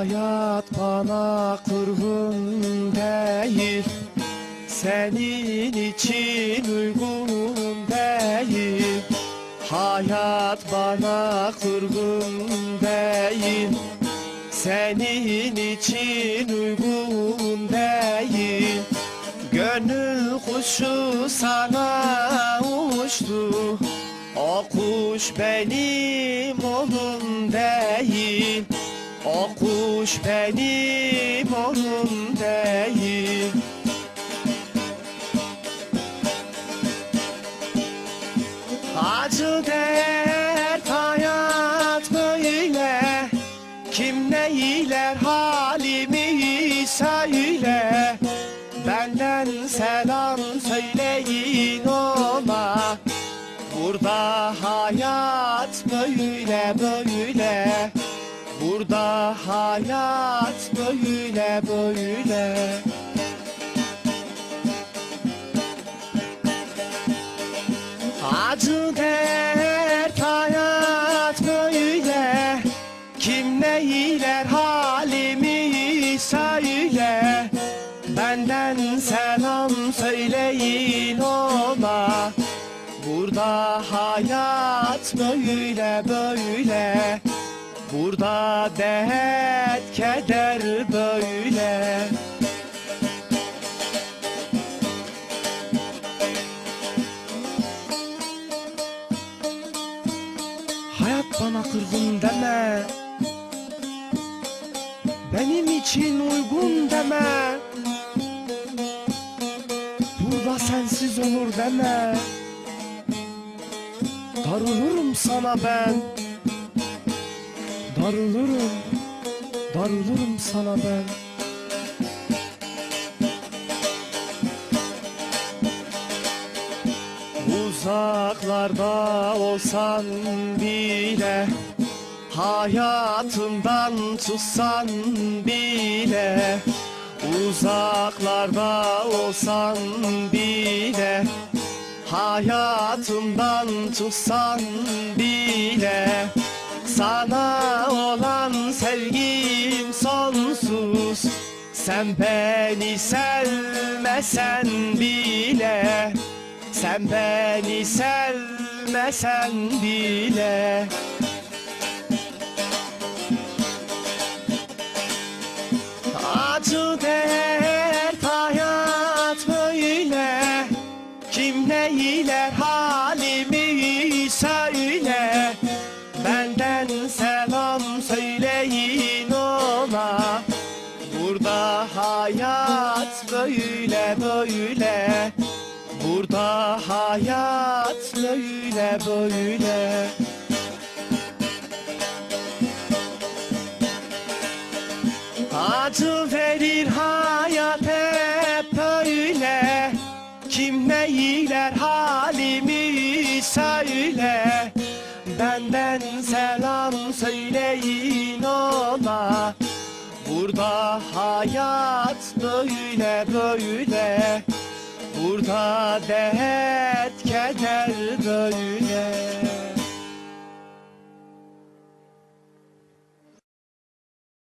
Hayat bana kurgun değil. Senin için uygun değil. Hayat bana kurgun değil. Senin için uygun değil. Gönül kuşu sana uçtu. O kuş benim onun değil O kuş benim onun değil. Acı dert hayat böyle. Kim neyler halimi söyle. Benden selam söyleyin ona Burada hayat böyle böyle Burada hayat böyle böyle. Acı dert hayat böyle. Kim neyler halimi söyle. Benden selam söyleyin ona. Burada hayat böyle böyle Burada dert keder böyle. Hayat bana kırgın deme. Benim için uygun deme. Burada sensiz olur deme. Darılırım sana ben Darılırım Darılırım sana ben. Uzaklarda olsan bile Hayatımdan tutsan bile Uzaklarda olsan bile Hayatımdan tutsan bile Sana Sen beni sevmesen bile sen beni sevmesen bile. Acı dert hayat böyle Kim neyler halimi söyle. Benden selam söyleyin hayat böyle böyle. Burada hayat böyle böyle. Acı verir hayat hep böyle. Kim neyler halimi söyle. Benden selam söyleyin ona Burada hayat böyle böyle. Burada dert keder